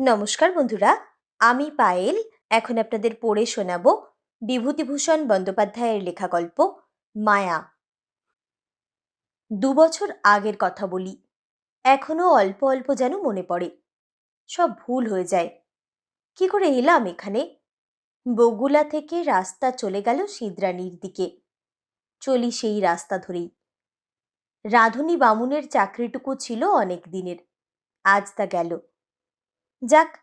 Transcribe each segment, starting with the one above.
নমস্কার বন্ধুরা, আমি পায়েল। এখন আপনাদের পড়ে শোনাব বিভূতিভূষণ বন্দ্যোপাধ্যায়ের লেখা গল্প, মায়া। দু বছর আগের কথা বলি। এখনও অল্প অল্প যেন মনে পড়ে। সব ভুল হয়ে যায়। কি করে এলাম এখানে? বগুলা থেকে রাস্তা চলে গেল সিদ্রানির দিকে। চলি সেই রাস্তা ধরেই। রাধুনী বামুনের চাকরিটুকু ছিল অনেক দিনের। আজ তা গেল। যাক,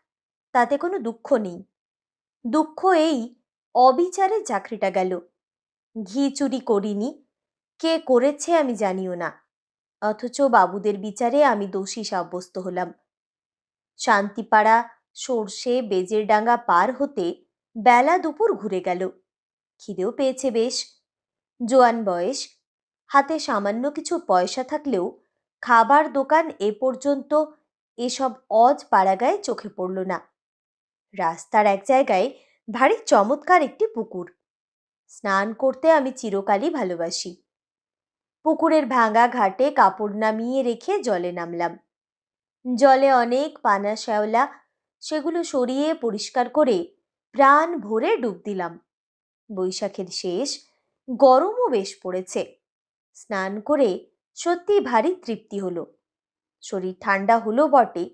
তাতে কোনো দুঃখ নেই। দুঃখ এই, অবিচারে চাকরিটা গেল। ঘি চুরি করিনি, কে করেছে আমি জানিও না। অথচ বাবুদের বিচারে আমি দোষী সাব্যস্ত হলাম। শান্তিপাড়া, সর্ষে, বেজের ডাঙ্গা পার হতে বেলা দুপুর ঘুরে গেল। খিদেও পেয়েছে বেশ। জোয়ান বয়স, হাতে সামান্য কিছু পয়সা থাকলেও খাবার দোকান এ পর্যন্ত এসব অজ পাড়াগায় চোখে পড়ল না। রাস্তার এক জায়গায় ভারী চমৎকার একটি পুকুর। স্নান করতে আমি চিরকালই ভালোবাসি। পুকুরের ভাঙা ঘাটে কাপড় নামিয়ে রেখে জলে নামলাম। জলে অনেক পানা শ্যাওলা, সেগুলো সরিয়ে পরিষ্কার করে প্রাণ ভরে ডুব দিলাম। বৈশাখের শেষ, গরমও বেশ পড়েছে। স্নান করে সত্যি ভারী তৃপ্তি হলো। শরীর ঠান্ডা হলো বটে,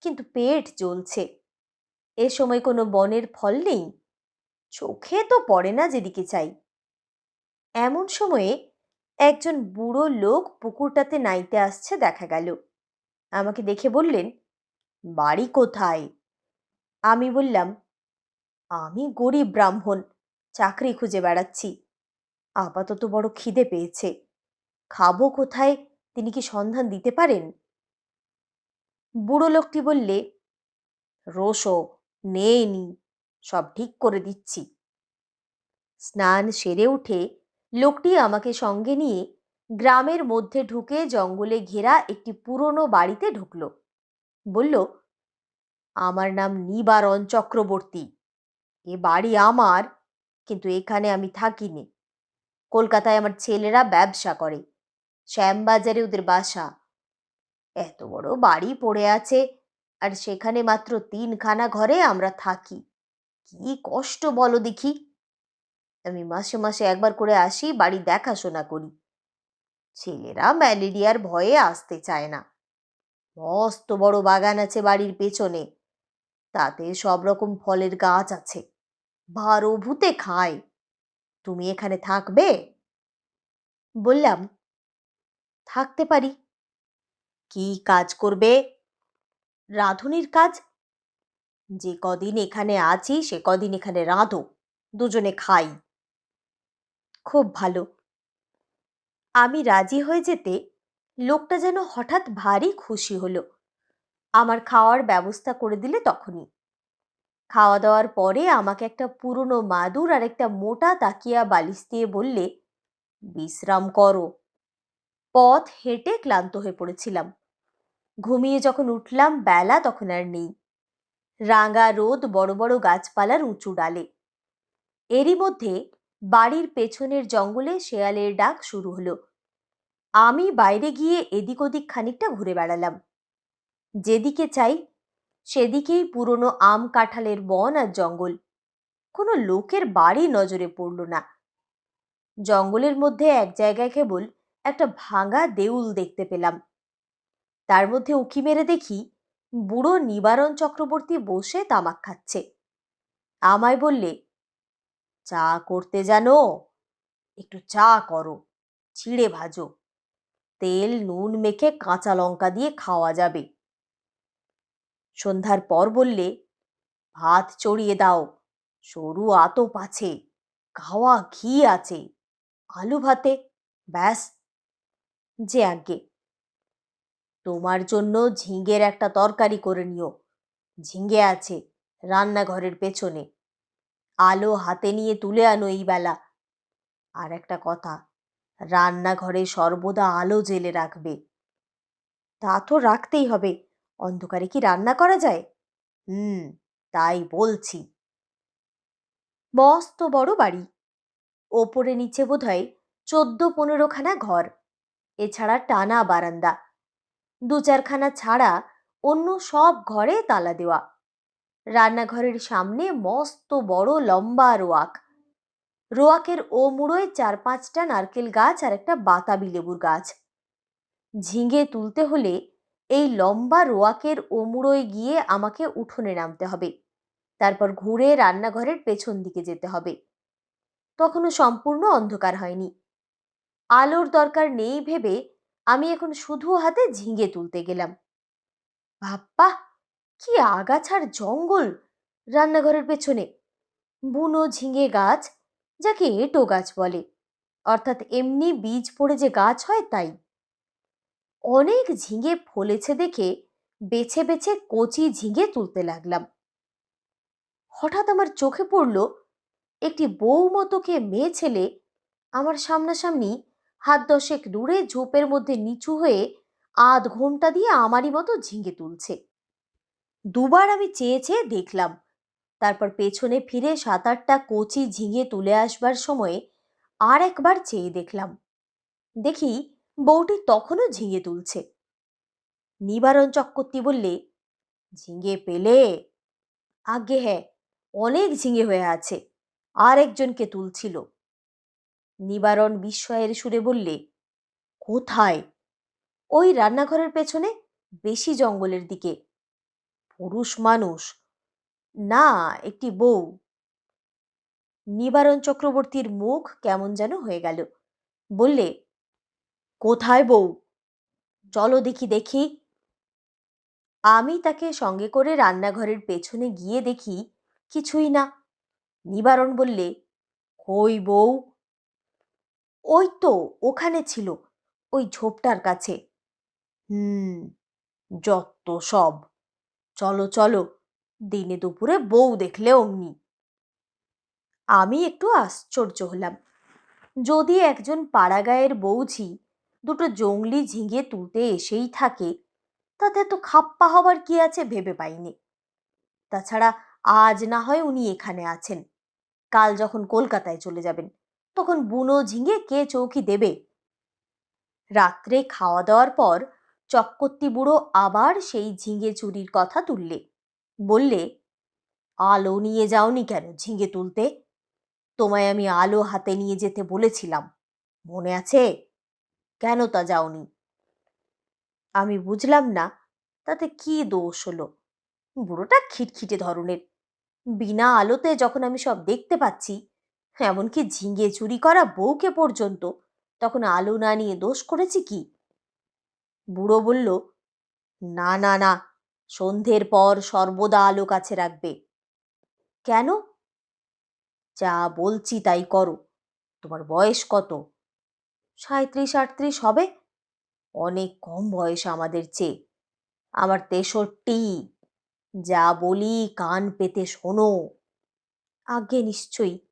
কিন্তু পেট জ্বলছে। এ সময় কোনো বনের ফল নেই? চোখে তো পড়ে না যেদিকে চাই। এমন সময়ে একজন বুড়ো লোক পুকুরটাতে নাইতে আসছে দেখা গেল। আমাকে দেখে বললেন, বাড়ি কোথায়? আমি বললাম, আমি গরিব ব্রাহ্মণ, চাকরি খুঁজে বেড়াচ্ছি। আপাতত বড় খিদে পেয়েছে। খাব কোথায়? তিনি কি সন্ধান দিতে পারেন? বুড়ো লোকটি বললে রোশো নেই সব ঠিক করে দিচ্ছি। স্নান সেরে উঠে লোকটি আমাকে সঙ্গে নিয়ে গ্রামের মধ্যে ঢুকে জঙ্গলে ঘেরা একটি পুরনো বাড়িতে ঢুকল। বলল, আমার নাম নিবারণ চক্রবর্তী। এ বাড়ি আমার, কিন্তু এখানে আমি থাকিনি। কলকাতায় আমার ছেলেরা ব্যবসা করে। শ্যামবাজারে ওদের বাসা। এত বড় বাড়ি পড়ে আছে। আর সেখানে মাত্র তিনখানা ঘরে আমরা থাকি। কি কষ্ট বলো দেখি। আমি মাসে মাসে একবার করে আসি, বাড়ি দেখাশোনা করি। ছেলেরা ম্যালেরিয়ার ভয়ে আসতে চায় না। মস্ত বড় বাগান আছে বাড়ির পেছনে। তাতে সব রকম ফলের গাছ আছে। ভারো ভূতে খায়। তুমি এখানে থাকবে? বললাম, থাকতে পারি। কি কাজ করবে? রাঁধুনির কাজ? যে কদিন এখানে আছি, সে কদিন এখানে রাঁধো, দুজনে খাই। খুব ভালো। আমি রাজি হয়ে যেতে লোকটা যেন হঠাৎ ভারী খুশি হলো। আমার খাওয়ার ব্যবস্থা করে দিলে তখনই। খাওয়া দাওয়ার পরে আমাকে একটা পুরনো মাদুর আর একটা মোটা তাকিয়া বালিশ দিয়ে বললে, বিশ্রাম করো। পথ হেঁটে ক্লান্ত হয়ে পড়েছিলাম। ঘুমিয়ে যখন উঠলাম, বেলা তখন আর নেই। রাঙা রোদ বড় বড় গাছপালার উঁচু ডালে। এরই মধ্যে বাড়ির পেছনের জঙ্গলে শেয়ালের ডাক শুরু হলো। আমি বাইরে গিয়ে এদিক ওদিক খানিকটা ঘুরে বেড়ালাম। যেদিকে চাই, সেদিকেই পুরনো আম কাঁঠালের বন আর জঙ্গল। কোনো লোকের বাড়ি নজরে পড়ল না। জঙ্গলের মধ্যে এক জায়গায় কেবল একটা ভাঙা দেউল দেখতে পেলাম। তার মধ্যে উঁকি মেরে দেখি, বুড়ো নিবারণ চক্রবর্তী বসে তামাক খাচ্ছে। আমায় বললে, চা করতে জানো? একটু চা করো ছিঁড়ে ভাজো। তেল, নুন মেখে কাঁচা লঙ্কা দিয়ে খাওয়া যাবে। সন্ধ্যার পর বললে, ভাত চড়িয়ে দাও, সরু আতপ আছে, খাওয়া ঘি আছে, আলু ভাতে, ব্যাস। যে আগে। তোমার জন্য ঝিঙের একটা তরকারি করে নিও। ঝিঙে আছে রান্নাঘরের পেছনে। আলো হাতে নিয়ে তুলে আনো এই বেলা। আর একটা কথা, রান্নাঘরে সর্বদা আলো জেলে রাখবে। তা তো রাখতেই হবে। অন্ধকারে কি রান্না করা যায়? হুম, তাই বলছি। মস্ত বড় বাড়ি। ওপরে নিচে বোধহয় চোদ্দ পনেরোখানা ঘর। এছাড়া টানা বারান্দা। দু চারখানা ছাড়া অন্য সব ঘরে তালা দেওয়া। রান্নাঘরের সামনে মস্ত বড় লম্বা রোয়াক। রোয়াকের ও মুড়োয় চার পাঁচটা নারকেল গাছ আর একটা বাতাবি লেবুর গাছ। ঝিঙে তুলতে হলে এই লম্বা রোয়াকের ওমুড়োয় গিয়ে আমাকে উঠোনে নামতে হবে। তারপর ঘুরে রান্নাঘরের পেছন দিকে যেতে হবে। তখনও সম্পূর্ণ অন্ধকার হয়নি। আলোর দরকার নেই ভেবে আমি এখন শুধু হাতে ঝিঙে তুলতে গেলাম। বাপ্পা, কি আগাছার জঙ্গল রান্নাঘরের পেছনে। বুনো ঝিঙে গাছ, যাকে এঁটো গাছ বলে। অর্থাৎ এমনি বীজ পড়ে যে গাছ হয় তাই। অনেক ঝিঙে ফলেছে দেখে বেছে বেছে কচি ঝিঙে তুলতে লাগলাম। হঠাৎ আমার চোখে পড়ল, একটি বউ মতোকে মেয়ে ছেলে আমার সামনাসামনি হাত দশেক দূরে ঝোপের মধ্যে নিচু হয়ে আধ ঘণ্টা দিয়ে আমারই মতো ঝিঙে তুলছে। দুবার আমি চেয়ে চেয়ে দেখলাম। তারপর পেছনে ফিরে সাত আটটা কচি ঝিঙে তুলে আসবার সময়ে আর একবার চেয়ে দেখলাম। দেখি বউটি তখনও ঝিঙে তুলছে। নিবারণ চক্রবর্তী বললে, ঝিঙে পেলে? আগে হ্যাঁ অনেক ঝিঙে হয়ে আছে। আর একজনকে তুলছিল। নিবারণ বিস্ময়ের সুরে বললে, কোথায়? ওই রান্নাঘরের পেছনে, বেশি জঙ্গলের দিকে। পুরুষ মানুষ। না, একটি বউ। নিবারণ চক্রবর্তীর মুখ কেমন যেন হয়ে গেল। বললে, কোথায় বউ? চলো দেখি দেখি। আমি তাকে সঙ্গে করে রান্নাঘরের পেছনে গিয়ে দেখি, কিছুই না। নিবারণ বললে, কই বউ? ওই তো ওখানে ছিল, ওই ঝোপটার কাছে। হুম যত সব। চলো চলো, দিনে দুপুরে বউ দেখলে অমনি। আমি একটু আশ্চর্য হলাম। যদি একজন পাড়াগাঁয়ের বউঝি দুটো জংলি ঝিঙে তুলতে এসেই থাকে, তাতে তো খাপ্পা হবার কি আছে ভেবে পাইনি। তাছাড়া আজ না হয় উনি এখানে আছেন। কাল যখন কলকাতায় চলে যাবেন। তখন বুনো ঝিঙে কে চৌকি দেবে? রাত্রে খাওয়া দাওয়ার পর চক্কর্তি বুড়ো আবার সেই ঝিঙে চুরির কথা তুললে। বললে, আলো নিয়ে যাওনি কেন ঝিঙে তুলতে? তোমায় আমি আলো হাতে নিয়ে যেতে বলেছিলাম। মনে আছে? কেন তা যাওনি? আমি বুঝলাম না, তাতে কি দোষ হলো? বুড়োটা খিটখিটে ধরনের। বিনা আলোতে যখন আমি সব দেখতে পাচ্ছি এমনকি ঝিঙে চুরি করা বউকে পর্যন্ত। তখন আলো না নিয়ে দোষ করেছি কি? বুড়ো বলল, না না না, সন্ধ্যের পর সর্বদা আলো কাছে রাখবে। কেন? যা বলছি তাই করো। তোমার বয়স কত? সাঁত্রিশ আটত্রিশ হবে। অনেক কম বয়স আমাদের চেয়ে। আমার তেষট্টি। যা বলি কান পেতে শোনো। আগে নিশ্চয়ই।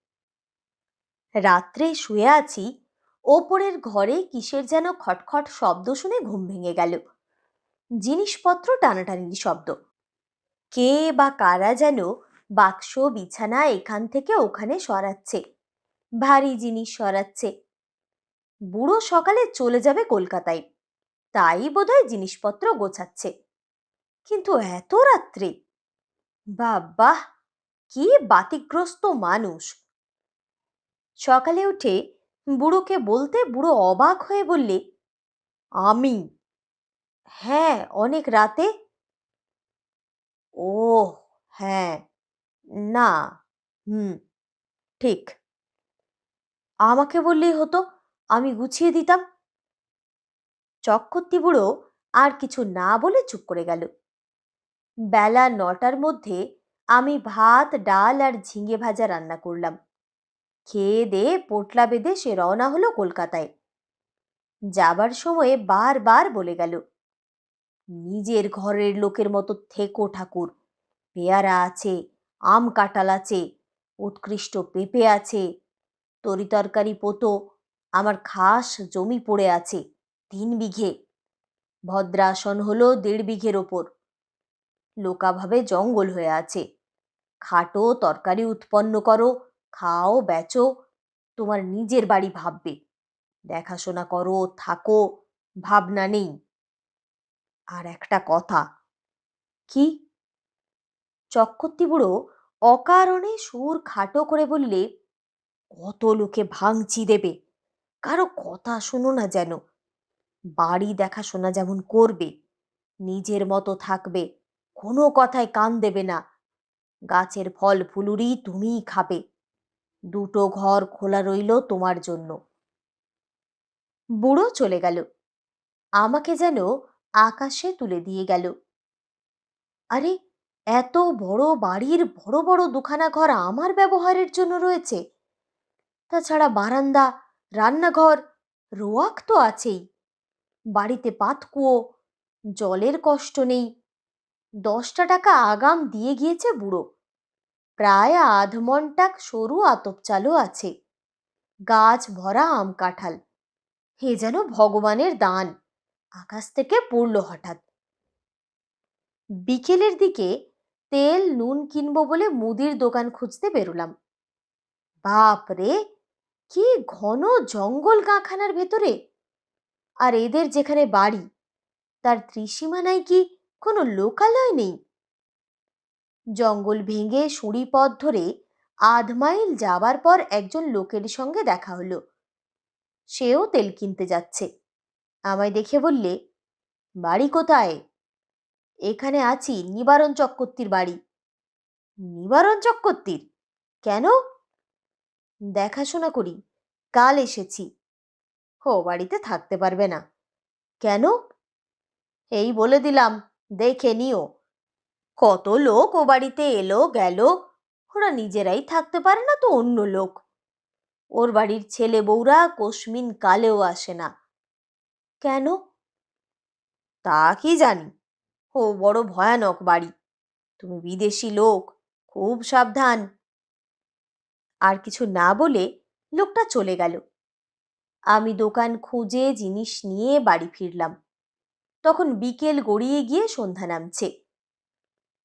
রাত্রে শুয়ে আছি, ওপরের ঘরে কিসের যেন খটখট শব্দ শুনে ঘুম ভেঙে গেল। জিনিসপত্র টানাটানি শব্দ। কে বা কারা যেন বাক্স, বিছানা এখান থেকে ওখানে সরাচ্ছে। ভারী জিনিস সরাচ্ছে। বুড়ো সকালে চলে যাবে কলকাতায়। তাই বোধহয় জিনিসপত্র গোছাচ্ছে। কিন্তু এত রাত্রে! বাহ! কি বাতিগ্রস্ত মানুষ! সকালে উঠে বুড়োকে বলতে বুড়ো অবাক হয়ে বললে, আমি? হ্যাঁ অনেক রাতে। ও হ্যাঁ না, হুম, ঠিক। আমাকে বললেই হতো, আমি গুছিয়ে দিতাম। চক্রবর্তী বুড়ো আর কিছু না বলে চুপ করে গেল। বেলা নটার মধ্যে আমি ভাত, ডাল আর ঝিঙে ভাজা রান্না করলাম। খেয়ে দেয়ে পোটলা বেঁধে সে রওনা হলো কলকাতায়। যাবার সময়ে বারবার বলে গেল, নিজের ঘরের লোকের মতো থেকো ঠাকুর, পেয়ারা আছে, আম কাঁঠাল আছে, উৎকৃষ্ট পেঁপে আছে তরিতরকারি পোতো, আমার খাস জমি পড়ে আছে, তিন বিঘে, ভদ্রাসন হলো দেড় বিঘের ওপর। লোকাভাবে জঙ্গল হয়ে আছে, খাটো তরকারি উৎপন্ন করো খাও, বেচো, তোমার নিজের বাড়ি ভাববে। দেখাশোনা করো, থাকো, ভাবনা নেই। আর একটা কথা, কি? চক্রবর্তী বুড়ো অকারণে সুর খাটো করে বললে, কত লোকে ভাঙচি দেবে? কারও কথা শোনো না যেন। বাড়ি দেখাশোনা যেমন করবে, নিজের মতো থাকবে, কোনো কথায় কান দেবে না। গাছের ফল, ফুলুরি তুমিই খাবে। দুটো ঘর খোলা রইল তোমার জন্য। বুড়ো চলে গেল। আমাকে যেন আকাশে তুলে দিয়ে গেল। আরে, এত বড় বাড়ির বড় বড় দুখানা ঘর আমার ব্যবহারের জন্য রয়েছে। তাছাড়া বারান্দা, রান্নাঘর, রোয়াক তো আছেই। বাড়িতে পাতকুয়ো, জলের কষ্ট নেই। দশটা টাকা আগাম দিয়ে গিয়েছে বুড়ো। প্রায় আধমনটাক সরু আতপ চালও আছে। গাছ ভরা আম কাঁঠাল। হে যেন ভগবানের দান। আকাশ থেকে পড়ল হঠাৎ। বিকেলের দিকে তেল নুন কিনবো বলে মুদির দোকান খুঁজতে বেরোলাম। বাপ রে! কি ঘন জঙ্গল গাঁখানার ভেতরে! আর এদের যেখানে বাড়ি, তার ত্রিসীমানায় কি কোনো লোকালয় নেই? জঙ্গল ভেঙে সুড়ি পথ ধরে আধ মাইল যাবার পর একজন লোকের সঙ্গে দেখা হলো। সেও তেল কিনতে যাচ্ছে। আমায় দেখে বললে, বাড়ি কোথায়? এখানে আছি, নিবারণ চক্রবর্তীর বাড়ি। নিবারণ চক্রবর্তীর? কেন? দেখাশোনা করি, কাল এসেছি। ও, বাড়িতে থাকতে পারবে না। কেন? এই বলে দিলাম, দেখে নিও। কত লোক ও বাড়িতে এলো, গেল। ওরা নিজেরাই থাকতে পারে না তো অন্য লোক। ওর বাড়ির ছেলে বউরা কোশমিন কালেও আসে না। কেন? তা কি জানি? ও বড় ভয়ানক বাড়ি। তুমি বিদেশি লোক, খুব সাবধান। আর কিছু না বলে লোকটা চলে গেল। আমি দোকান খুঁজে জিনিস নিয়ে বাড়ি ফিরলাম। তখন বিকেল গড়িয়ে গিয়ে সন্ধ্যা নামছে।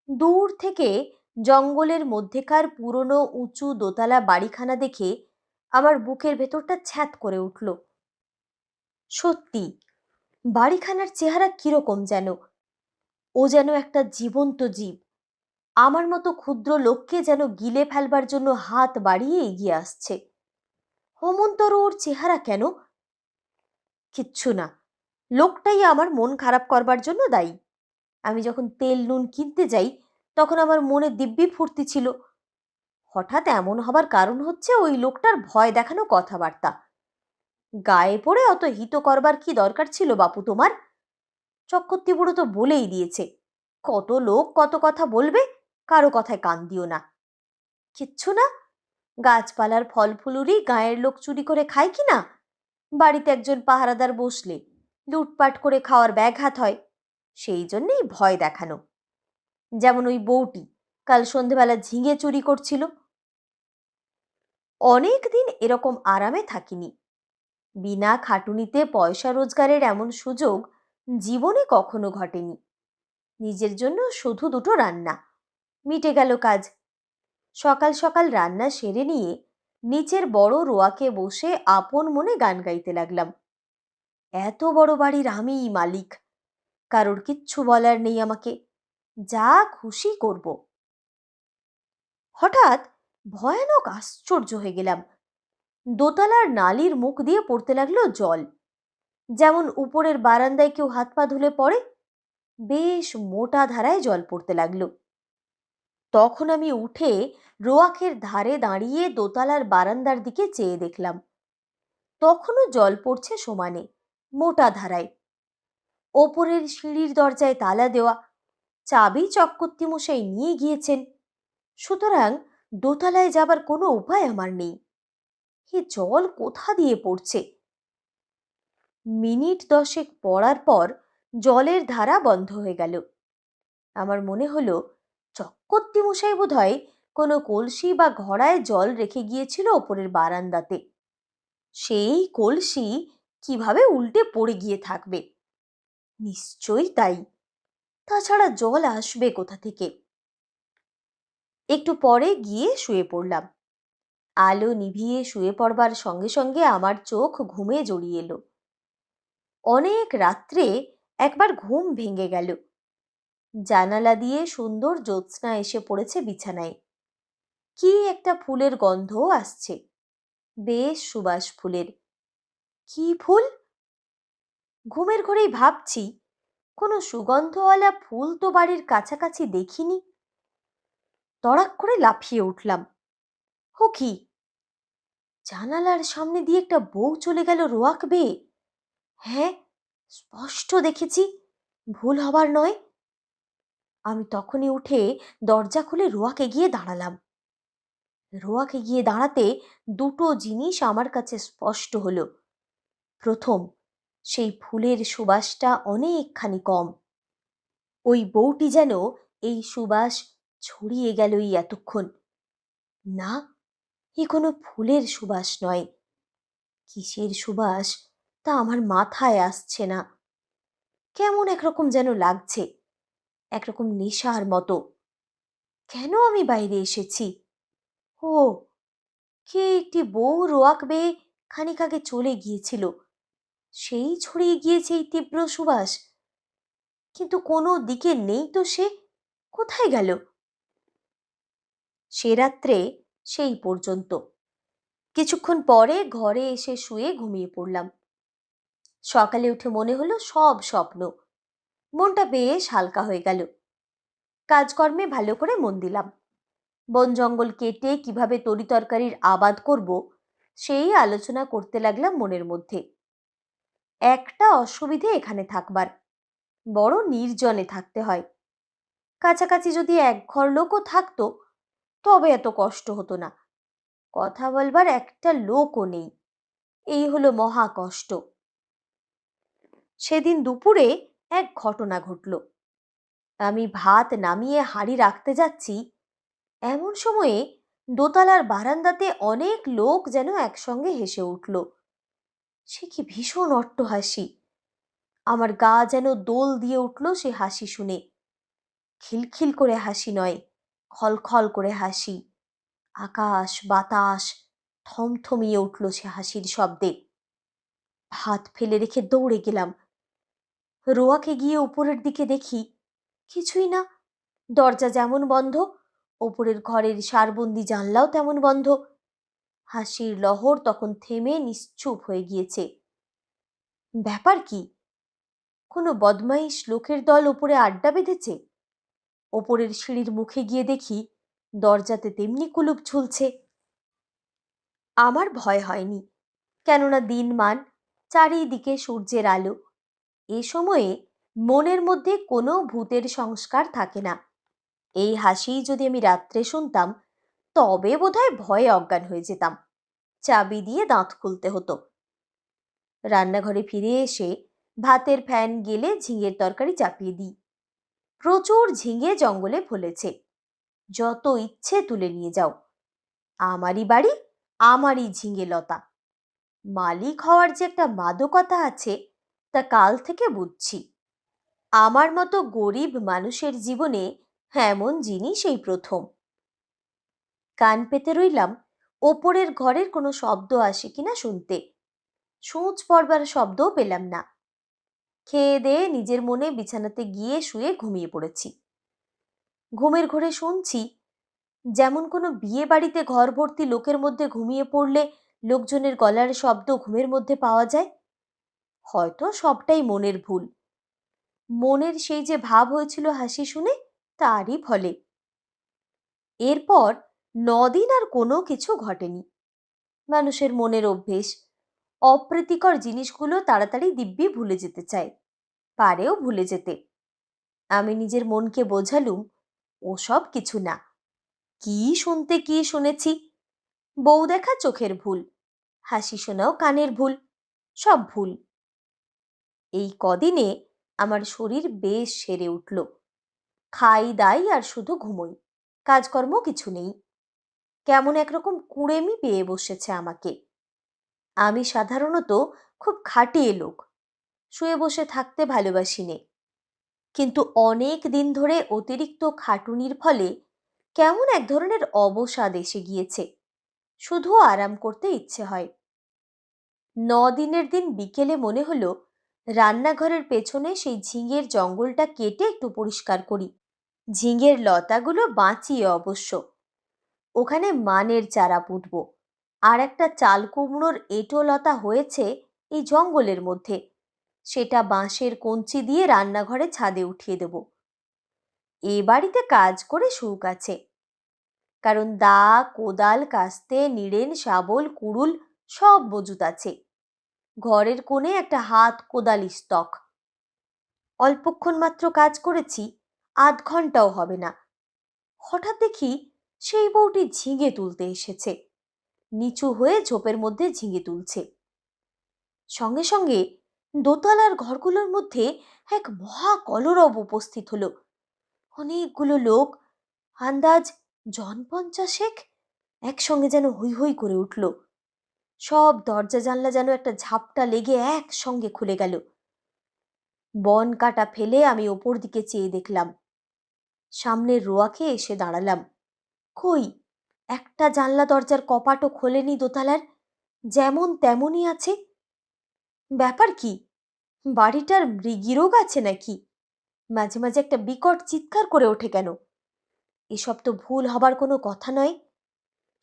দূর থেকে জঙ্গলের মধ্যেকার পুরনো উঁচু দোতলা বাড়িখানা দেখে আমার বুকের ভেতরটা ছ্যাত করে উঠল। সত্যি, বাড়িখানার চেহারা কীরকম যেন? ও যেন একটা জীবন্ত জীব। আমার মতো ক্ষুদ্র লোককে যেন গিলে ফেলবার জন্য হাত বাড়িয়ে এগিয়ে আসছে। হমন্তর ওর চেহারা কেন? কিচ্ছু না। লোকটাই আমার মন খারাপ করবার জন্য দায়ী। আমি যখন তেল নুন কিনতে যাই, তখন আমার মনে দিব্যি ফুর্তি ছিল। হঠাৎ এমন হবার কারণ হচ্ছে ওই লোকটার ভয় দেখানো কথাবার্তা। গায়ে পড়ে অত হিত করবার কি দরকার ছিল বাপু তোমার? চক্রবর্তী বুড়ো তো বলেই দিয়েছে, কত লোক কত কথা বলবে, কারও কথায় কান দিও না। কিচ্ছু না, গাছপালার ফল ফুলুরি গায়ের লোক চুরি করে খায় কি না? বাড়িতে একজন পাহারাদার বসলে, লুটপাট করে খাওয়ার ব্যাঘাত হয়। সেই জন্যেই ভয় দেখানো। যেমন ওই বউটি কাল সন্ধেবেলা ঝিঙে চুরি করছিল। অনেক দিন এরকম আরামে থাকিনি। বিনা খাটুনিতে পয়সা রোজগারের এমন সুযোগ জীবনে কখনো ঘটেনি। নিজের জন্য শুধু দুটো রান্না। মিটে গেল কাজ। সকাল সকাল রান্না সেরে নিয়ে নিচের বড় রোয়াকে বসে আপন মনে গান গাইতে লাগলাম। এত বড় বাড়ির আমিই মালিক। কারোর কিচ্ছু বলার নেই আমাকে। যা খুশি করব। হঠাৎ ভয়ানক আশ্চর্য হয়ে গেলাম। দোতলার নালির মুখ দিয়ে পড়তে লাগল জল। যেমন উপরের বারান্দায় কেউ হাত পা ধুলে পড়ে, বেশ মোটা ধারায় জল পড়তে লাগল। তখন আমি উঠে রোয়াকের ধারে দাঁড়িয়ে দোতলার বারান্দার দিকে চেয়ে দেখলাম। তখনও জল পড়ছে সমানে, মোটা ধারায়। ওপরের সিঁড়ির দরজায় তালা দেওয়া, চাবি চক্কর্তি মশাই নিয়ে গিয়েছেন। সুতরাং দোতলায় যাবার কোনো উপায় আমার নেই। এ জল কোথা দিয়ে পড়ছে? মিনিট দশেক পড়ার পর জলের ধারা বন্ধ হয়ে গেল। আমার মনে হলো চক্কর্তি মশাই বোধ হয় কোনো কলসি বা ঘড়ায় জল রেখে গিয়েছিল ওপরের বারান্দাতে। সেই কলসি কীভাবে উল্টে পড়ে গিয়ে থাকবে? নিশ্চয়ই তাই। তাছাড়া জল আসবে কোথা থেকে? একটু পরে গিয়ে শুয়ে পড়লাম। আলো নিভিয়ে শুয়ে পড়বার সঙ্গে সঙ্গে আমার চোখ ঘুমে জড়িয়ে এলো। অনেক রাত্রে একবার ঘুম ভেঙে গেল। জানালা দিয়ে সুন্দর জ্যোৎস্না এসে পড়েছে বিছানায়। কি একটা ফুলের গন্ধও আসছে। বেশ সুবাস ফুলের। কি ফুল? ঘুমের ঘরেই ভাবছি, কোনো সুগন্ধওয়ালা ফুল তো বাড়ির কাছাকাছি দেখিনি। তড়াক করে লাফিয়ে উঠলাম। হো কি? জানালার সামনে দিয়ে একটা বউ চলে গেল রোয়াক বেয়ে হ্যাঁ স্পষ্ট দেখেছি, ভুল হবার নয়। আমি তখনই উঠে দরজা খুলে রোয়াকে গিয়ে দাঁড়ালাম। রোয়াকে গিয়ে দাঁড়াতে দুটো জিনিস আমার কাছে স্পষ্ট হলো। প্রথম সেই ফুলের সুবাসটা অনেকখানি কম। ওই বউটি যেন এই সুবাস ছড়িয়ে গেলই এতক্ষণ। না, এ কোনো ফুলের সুবাস নয়। কিসের সুবাস তা আমার মাথায় আসছে না। কেমন একরকম যেন লাগছে, একরকম নেশার মতো। কেন আমি বাইরে এসেছি? ও, কে একটি বউ রোয়াক বেয়ে খানিক আগে চলে গিয়েছিল। সেই ছড়িয়ে গিয়েছে এই তীব্র সুবাস। কিন্তু কোনো দিকে নেই তো সে? কোথায় গেল? সে রাত্রে সেই পর্যন্ত। কিছুক্ষণ পরে ঘরে এসে শুয়ে ঘুমিয়ে পড়লাম। সকালে উঠে মনে হলো সব স্বপ্ন। মনটা বেশ হালকা হয়ে গেল। কাজকর্মে ভালো করে মন দিলাম। বন জঙ্গল কেটে কীভাবে তরিতরকারির আবাদ করব, সেই আলোচনা করতে লাগলাম মনের মধ্যে। একটা অসুবিধে এখানে থাকবার। বড় নির্জনে থাকতে হয়। কাছাকাছি যদি এক ঘর লোকও থাকতো, তবে এত কষ্ট হতো না। কথা বলবার একটা লোকও নেই। এই হলো মহা কষ্ট। সেদিন দুপুরে এক ঘটনা ঘটল। আমি ভাত নামিয়ে হাঁড়ি রাখতে যাচ্ছি, এমন সময়ে দোতলার বারান্দাতে অনেক লোক যেন একসঙ্গে হেসে উঠল। সে কি ভীষণ অট্ট হাসি। আমার গা যেন দোল দিয়ে উঠল সে হাসি শুনে। খিলখিল করে হাসি নয়, খলখল করে হাসি। আকাশ, বাতাস, থমথমিয়ে উঠল সে হাসির শব্দে। ভাত ফেলে রেখে দৌড়ে গেলাম। রোয়াকে গিয়ে উপরের দিকে দেখি, কিছুই না। দরজা যেমন বন্ধ, ওপরের ঘরের সারবন্দি জানলাও তেমন বন্ধ। হাসির লহর তখন থেমে নিশ্চুপ হয়ে গিয়েছে। ব্যাপার কি? কোনো বদমাইশ লোকের দল ওপরে আড্ডা বেঁধেছে? ওপরের সিঁড়ির মুখে গিয়ে দেখি দরজাতে তেমনি কুলুপ ঝুলছে। আমার ভয় হয়নি, কেননা দিনমান চারিদিকে সূর্যের আলো। এ সময়ে মনের মধ্যে কোনো ভূতের সংস্কার থাকে না। এই হাসি যদি আমি রাত্রে শুনতাম তবে বোধহয় ভয়ে অজ্ঞান হয়ে যেতাম। চাবি দিয়ে দাঁত খুলতে হতো। রান্নাঘরে ফিরে এসে ভাতের ফ্যান গেলে ঝিঙের তরকারি চাপিয়ে দিই। প্রচুর ঝিঙে জঙ্গলে ফলেছে। যত ইচ্ছে তুলে নিয়ে যাও। আমারই বাড়ি, আমারই ঝিঙে লতা। মালিক হওয়ার যে একটা মাদকতা আছে, তা কাল থেকে বুঝছি। আমার মতো গরিব মানুষের জীবনে এমন জিনিস এই প্রথম। কান পেতে রইলাম, ওপরের ঘরের কোনো শব্দ আসে কিনা শুনতে। সূচ পড়বার শব্দও পেলাম না। খেয়ে দেয়ে নিজের মনে বিছানাতে গিয়ে শুয়ে ঘুমিয়ে পড়েছি। ঘুমের ঘরে শুনছি, যেমন কোনো বিয়ে বাড়িতে ঘর ভর্তি লোকের মধ্যে ঘুমিয়ে পড়লে লোকজনের গলার শব্দ ঘুমের মধ্যে পাওয়া যায়। হয়তো সবটাই মনের ভুল। মনের সেই যে ভাব হয়েছিল হাসি শুনে তারই ফলে। এরপর নদিন আর কোনো কিছু ঘটেনি। মানুষের মনের অভ্যেস, অপ্রীতিকর জিনিসগুলো তাড়াতাড়ি দিব্যি ভুলে যেতে চায়, পারেও ভুলে যেতে। আমি নিজের মনকে বোঝালুম, ওসব কিছু না। কি শুনতে কি শুনেছি? বউ দেখা চোখের ভুল, হাসি শোনাও কানের ভুল, সব ভুল। এই কদিনে আমার শরীর বেশ সেরে উঠল। খাই দাই আর শুধু ঘুমোই কাজকর্ম কিছু নেই। কেমন একরকম কুড়েমি পেয়ে বসেছে আমাকে। আমি সাধারণত খুব খাটিয়ে লোক, শুয়ে বসে থাকতে ভালোবাসি নে। কিন্তু অনেক দিন ধরে অতিরিক্ত খাটুনির ফলে কেমন এক ধরনের অবসাদ এসে গিয়েছে, শুধু আরাম করতে ইচ্ছে হয়। ন দিনের দিন বিকেলে মনে হলো রান্নাঘরের পেছনে সেই ঝিঙের জঙ্গলটা কেটে একটু পরিষ্কার করি। ঝিঙের লতাগুলো বাঁচিয়ে অবশ্য ওখানে মানের চারা পুঁতব। আর একটা চাল কুমড়োর এঁটো লতা হয়েছে এই জঙ্গলের মধ্যে। সেটা বাঁশের কঞ্চি দিয়ে রান্নাঘরে ছাদে উঠিয়ে দেব। এ বাড়িতে কাজ করে সুখ আছে। কারণ দা, কোদাল, কাস্তে, নিড়েন, শাবল, কুড়ুল সব মজুত আছে। ঘরের কোণে একটা হাত কোদাল স্টক। অল্পক্ষণ মাত্র কাজ করেছি আধ ঘন্টাও হবে না। হঠাৎ দেখি সেই বউটি ঝিঙে তুলতে এসেছে। নিচু হয়ে ঝোপের মধ্যে ঝিঙে তুলছে। সঙ্গে সঙ্গে দোতলার ঘরগুলোর মধ্যে এক মহা কলরব উপস্থিত হলো। অনেকগুলো লোক, আন্দাজ জন পঞ্চাশেক একসঙ্গে যেন হৈ হৈ করে উঠল। সব দরজা জানলা যেন একটা ঝাপটা লেগে একসঙ্গে খুলে গেল। বন কাটা ফেলে আমি ওপর দিকে চেয়ে দেখলাম। সামনের রোয়াকে এসে দাঁড়ালাম। কই? একটা জানলা দরজার কপাটও খোলেনি দোতলার, যেমন তেমনই আছে। ব্যাপার কি? বাড়িটার মৃগীরোগ আছে নাকি? মাঝে মাঝে একটা বিকট চিৎকার করে ওঠে কেন? এসব তো ভুল হবার কোনো কথা নয়।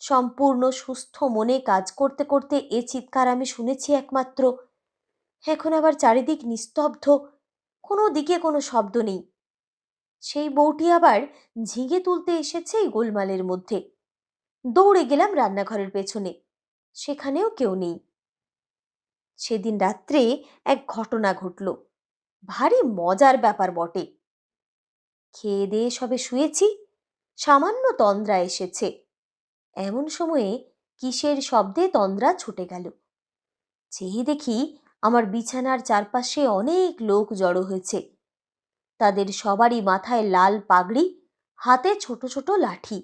সম্পূর্ণ সুস্থ মনে কাজ করতে করতে এ চিৎকার আমি শুনেছি একমাত্র। এখন আবার চারিদিক নিস্তব্ধ। কোনো দিকে কোনো শব্দ নেই। সেই বউটি আবার ঝিঙে তুলতে এসেছে এই গোলমালের মধ্যে। দৌড়ে গেলাম রান্নাঘরের পেছনে। সেখানেও কেউ নেই। সেদিন রাত্রে এক ঘটনা ঘটল। ভারী মজার ব্যাপার বটে। খেয়ে দিয়ে সবে শুয়েছি, সামান্য তন্দ্রা এসেছে। এমন সময়ে কিসের শব্দে তন্দ্রা ছুটে গেল। চেয়ে দেখি আমার বিছানার চারপাশে অনেক লোক জড়ো হয়েছে। তাদের সবারই মাথায় লাল পাগড়ি, হাতে ছোট ছোট লাঠি।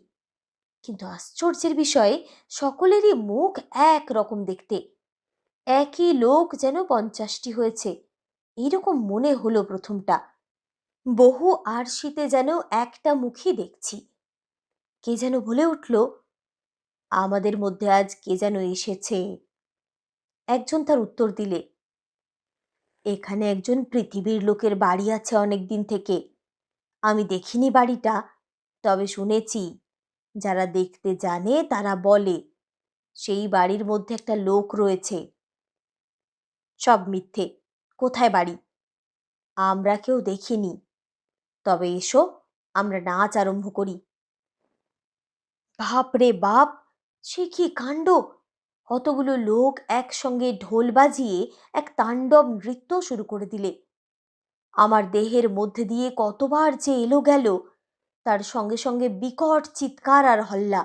কিন্তু আশ্চর্যের বিষয়ে সকলেরই মুখ এক রকম দেখতে। একই লোক যেন পঞ্চাশটি হয়েছে। এইরকম মনে হলো প্রথমটা। বহু আরশিতে যেন একটা মুখই দেখছি। কে যেন বলে উঠল, আমাদের মধ্যে আজ কে যেন এসেছে? একজন তার উত্তর দিলে এখানে একজন পৃথিবীর লোকের বাড়ি আছে অনেক দিন থেকে। আমি দেখিনি বাড়িটা, তবে শুনেছি। যারা দেখতে জানে, তারা বলে, সেই বাড়ির মধ্যে একটা লোক রয়েছে। সব মিথ্যে। কোথায় বাড়ি? আমরা কেউ দেখিনি। তবে এসো, আমরা নাচ আরম্ভ করি। বাপ রে বাপ! সে কি কাণ্ড? কতগুলো লোক একসঙ্গে ঢোল বাজিয়ে এক তাণ্ডব নৃত্য শুরু করে দিলে। আমার দেহের মধ্যে দিয়ে কতবার যে এলো গেল, তার সঙ্গে সঙ্গে বিকট চিৎকার আর হল্লা।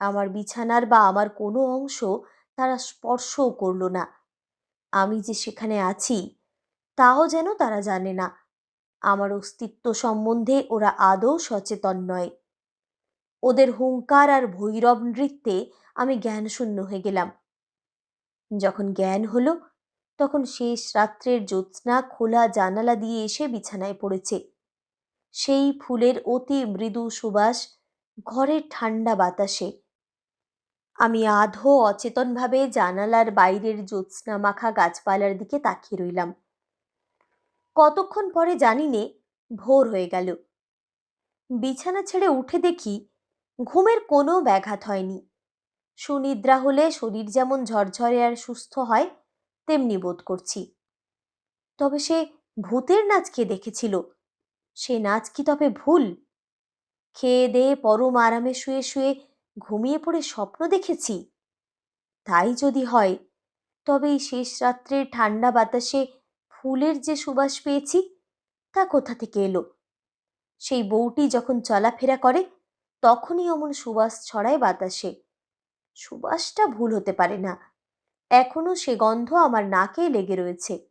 আমার বিছানার বা আমার কোনো অংশ তারা স্পর্শও করল না। আমি যে সেখানে আছি, তাও যেন তারা জানে না। আমার অস্তিত্ব সম্বন্ধে ওরা আদৌ সচেতন নয়। ওদের হুঙ্কার আর ভৈরব নৃত্যে আমি জ্ঞানশূন্য হয়ে গেলাম। যখন জ্ঞান হলো, তখন শেষ রাত্রের জ্যোৎস্না খোলা জানালা দিয়ে এসে বিছানায় পড়েছে। সেই ফুলের অতি মৃদু সুবাস ঘরের ঠান্ডা বাতাসে। আমি আধো অচেতনভাবে জানালার বাইরের জ্যোৎস্না মাখা গাছপালার দিকে তাকিয়ে রইলাম। কতক্ষণ পরে জানি নে, ভোর হয়ে গেল। বিছানা ছেড়ে উঠে দেখি, ঘুমের কোনো ব্যাঘাত হয়নি। সুনিদ্রা হলে শরীর যেমন ঝরঝরে আর সুস্থ হয়, তেমনি বোধ করছি। তবে সে ভূতের নাচ কে দেখেছিল? সে নাচ কি তবে ভুল? খেয়ে দেয়ে পরম আরামে শুয়ে শুয়ে ঘুমিয়ে পড়ে স্বপ্ন দেখেছি। তাই যদি হয়, তবে এই শেষ রাত্রের ঠান্ডা বাতাসে ফুলের যে সুবাস পেয়েছি, তা কোথা থেকে এলো? সেই বউটি যখন চলাফেরা করে, তখনই অমন সুবাস ছড়ায় বাতাসে। সুবাসটা ভুল হতে পারে না। এখনও সে গন্ধ আমার নাকে লেগে রয়েছে।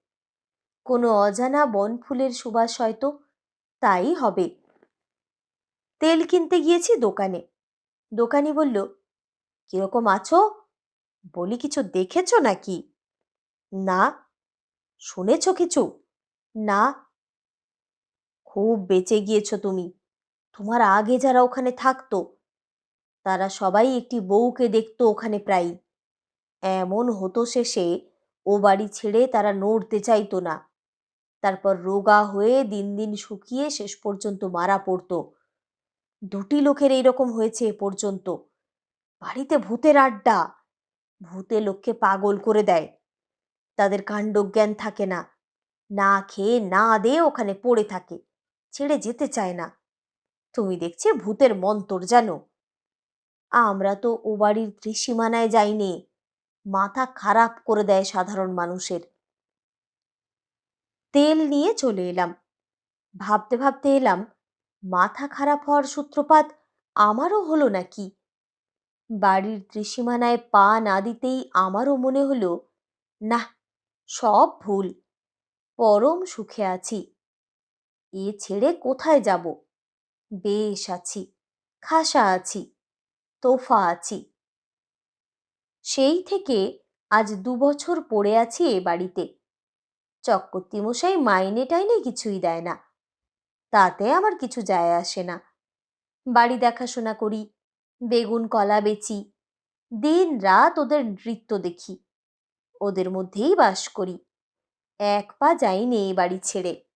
কোনো অজানা বন ফুলের সুবাস হয়তো তাই হবে। তেল কিনতে গিয়েছি দোকানে। দোকানি বলল কীরকম আছো? বলি কিছু দেখেছ নাকি? না। শুনেছ কিছু? না। খুব বেঁচে গিয়েছ তুমি। তোমার আগে যারা ওখানে থাকতো তারা সবাই একটি বউকে দেখতো ওখানে প্রায় এমন হতো শেষে ও বাড়ি ছেড়ে তারা নড়তে চাইতো না। তারপর রোগা হয়ে দিন দিন শুকিয়ে শেষ পর্যন্ত মারা পড়ত। দুটি লোকের এইরকম হয়েছে এ পর্যন্ত। বাড়িতে ভূতের আড্ডা। ভূতে লোককে পাগল করে দেয়। তাদের কাণ্ডজ্ঞান থাকে না। না খেয়ে না দিয়ে ওখানে পড়ে থাকে। ছেড়ে যেতে চায় না। তুমি দেখছি ভূতের মন্তর জানো। আমরা তো ও বাড়ির ত্রিসীমানায় যাইনি। মাথা খারাপ করে দেয় সাধারণ মানুষের। তেল নিয়ে চলে এলাম। ভাবতে ভাবতে এলাম, মাথা খারাপ হওয়ার সূত্রপাত আমারও হলো নাকি? বাড়ির ত্রিসীমানায় পা না দিতেই আমারও মনে হলো না সব ভুল, পরম সুখে আছি। এ ছেড়ে কোথায় যাব? বেশ আছি, খাসা আছি। তোফা আছি। সেই থেকে আজ দু বছর পড়ে আছি এ বাড়িতে। চক্রবর্তী মশাই মাইনে টাইনে কিছুই দেয় না। তাতে আমার কিছু যায় আসে না। বাড়ি দেখাশোনা করি, বেগুন কলা বেচি, দিন রাত ওদের নৃত্য দেখি। ওদের মধ্যেই বাস করি। এক পা যাইনি এই বাড়ি ছেড়ে।